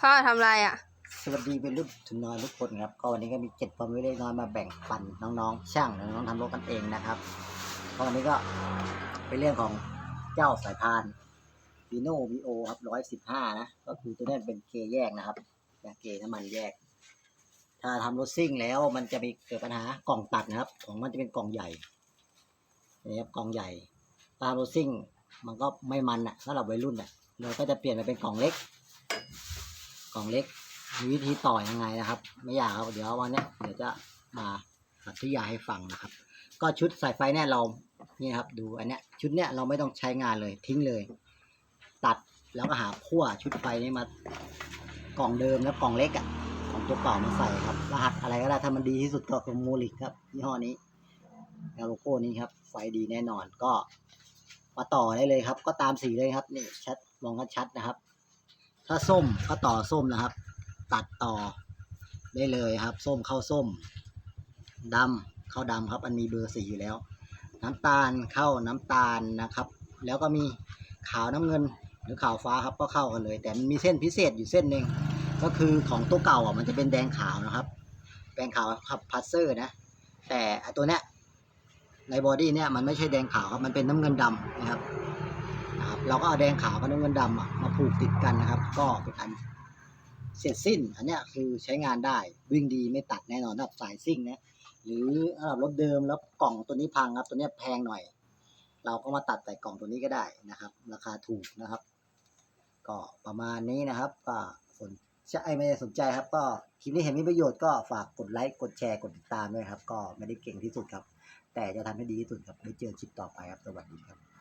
พ่อทำไรอะ สวัสดีเป็นรุ่นทุนน้อยทุกคนครับ ก็วันนี้ก็มีเจ็ดความรู้เล็กน้อยมาแบ่งปันน้องๆ ช่างน้องๆทำรถกันเองนะครับก็วันนี้ก็เป็นเรื่องของเจ้าสายพานฟีโน่วีโอครับร้อยสิบห้านะ ก็คือตัวนี้เป็นเกแยกนะครับแบบเกน้ำมันแยก ถ้าทำรถซิ่งแล้วมันจะมีเกิดปัญหากล่องตัดนะครับ ของมันจะเป็นกล่องใหญ่นี่ครับกล่องใหญ่ตามรถซิ่งมันก็ไม่มันอะสำหรับวัยรุ่นอะเราก็จะเปลี่ยนไปเป็นกล่องเล็ก กล่องเล็กมีวิธีต่อยังไงนะครับ ไม่อยากครับเดี๋ยววันนี้เดี๋ยวจะมาสาธยายให้ฟังนะครับ ก็ชุดสายไฟเนี่ยเรานี่ครับดูอันเนี้ยชุดเนี้ยเราไม่ต้องใช้งานเลยทิ้งเลย ตัดแล้วก็หาขั้วชุดไฟนี้มากล่องเดิมแล้วกล่องเล็กอะ่ะของตัวเก่ามาใส่ครับ รหัสอะไรก็ได้ถ้ามันดีที่สุดก็คือมูลิกครับยี่ห้อนี้แล้วโลโก้นี้ครับ ไฟดีแน่นอนก็มาต่อได้เลยครับ ก็ตามสีเลยครับนี่ชัดมองกันชัดนะครับ ถ้าส้มก็ต่อส้มนะครับ ตัดต่อได้เลยครับ ส้มเข้าส้มดำเข้าดำครับ อันมีเบอร์สีอยู่แล้ว น้ำตาลเข้าน้ำตาลนะครับ แล้วก็มีขาวน้ำเงินหรือขาวฟ้าครับก็เข้ากันเลย แต่มีเส้นพิเศษอยู่เส้นหนึ่งก็คือของตัวเก่าอะมันจะเป็นแดงขาวนะครับแดงขาวครับพัสเซอร์นะ แต่ตัวเนี้ยในบอดี้เนี่ยมันไม่ใช่แดงขาวครับมันเป็นน้ำเงินดำนะครับ เราก็เอาแดงขาวกับน้ำเงินดำอะมาผูกติดกันนะครับ ก็เป็นอันเสร็จสิ้น อันเนี้ยคือใช้งานได้วิ่งดีไม่ตัดแน่นอนสำหรับสายซิ่งนะหรือสำหรับรถเดิมแล้วกล่องตัวนี้พังครับ ตัวนี้แพงหน่อย เราก็มาตัดใส่กล่องตัวนี้ก็ได้นะครับ ราคาถูกนะครับ ก็ประมาณนี้นะครับ ก็สนใจไม่ได้สนใจครับ ก็คลิปนี้เห็นมีประโยชน์ก็ฝากกดไลค์กดแชร์กดติดตามด้วยครับ ก็ไม่ได้เก่งที่สุดครับ แต่จะทำให้ดีที่สุดครับไว้เจอคลิปต่อไปครับสวัสดีครับ